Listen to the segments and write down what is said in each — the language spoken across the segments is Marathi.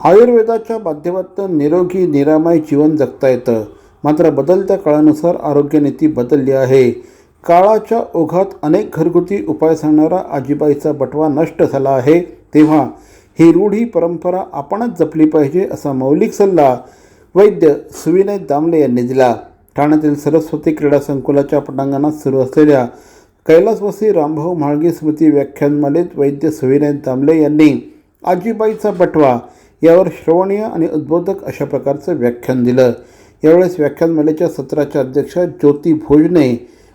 आयुर्वेदाच्या माध्यमातून निरोगी निरामय जीवन जगता येतं. मात्र बदलत्या काळानुसार आरोग्यनीती बदलली आहे. काळाच्या ओघात अनेक घरगुती उपाय सांगणारा आजीबाईचा बटवा नष्ट झाला आहे. तेव्हा ही रूढी परंपरा आपणच जपली पाहिजे असा मौलिक सल्ला वैद्य सुविनय दामले यांनी दिला. ठाण्यातील सरस्वती क्रीडा संकुलाच्या पटांगणात सुरू असलेल्या कैलासवासी रामभाऊ म्हाळगी स्मृती व्याख्यानमालेत वैद्य सुविनय दामले यांनी आजीबाईचा बटवा यावर श्रवणीय आणि उद्बोधक अशा प्रकारचं व्याख्यान दिलं. यावेळेस व्याख्यानमालेच्या सत्राच्या अध्यक्षा ज्योती भोजने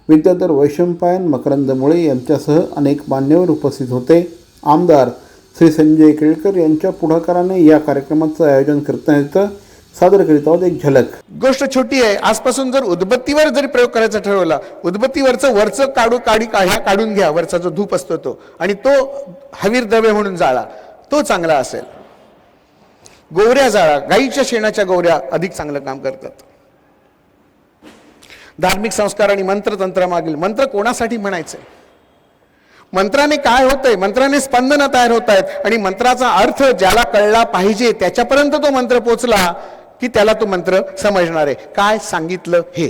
विद्याधर वैशंपायन मकरंद मुळे यांच्यासह अनेक मान्यवर उपस्थित होते. आमदार श्री संजय केळकर यांच्या पुढाकाराने या कार्यक्रमाचं आयोजन करण्यात येतं. सादर करीत आहोत एक झलक. गोष्ट छोटी आहे. आजपासून जर उदबत्तीवर जरी प्रयोग करायचा ठरवला उदबत्तीवरचं वरचं काढू काढी काढ्या काढून घ्या. वरचा जो धूप असतो तो. आणि तो हवीर दवे म्हणून जाळा. तो चांगला असेल. गोवऱ्या जाळा गाईच्या शेणाच्या गोवऱ्या अधिक चांगलं काम करतात. धार्मिक संस्कार आणि मंत्रतंत्र मागील मंत्र कोणासाठी म्हणायचंय मंत्राने काय होतंय? मंत्राने स्पंदनं तयार होत आहेत आणि मंत्राचा अर्थ ज्याला कळला पाहिजे त्याच्यापर्यंत तो मंत्र पोचला की त्याला तो मंत्र समजणार आहे. काय सांगितलं हे?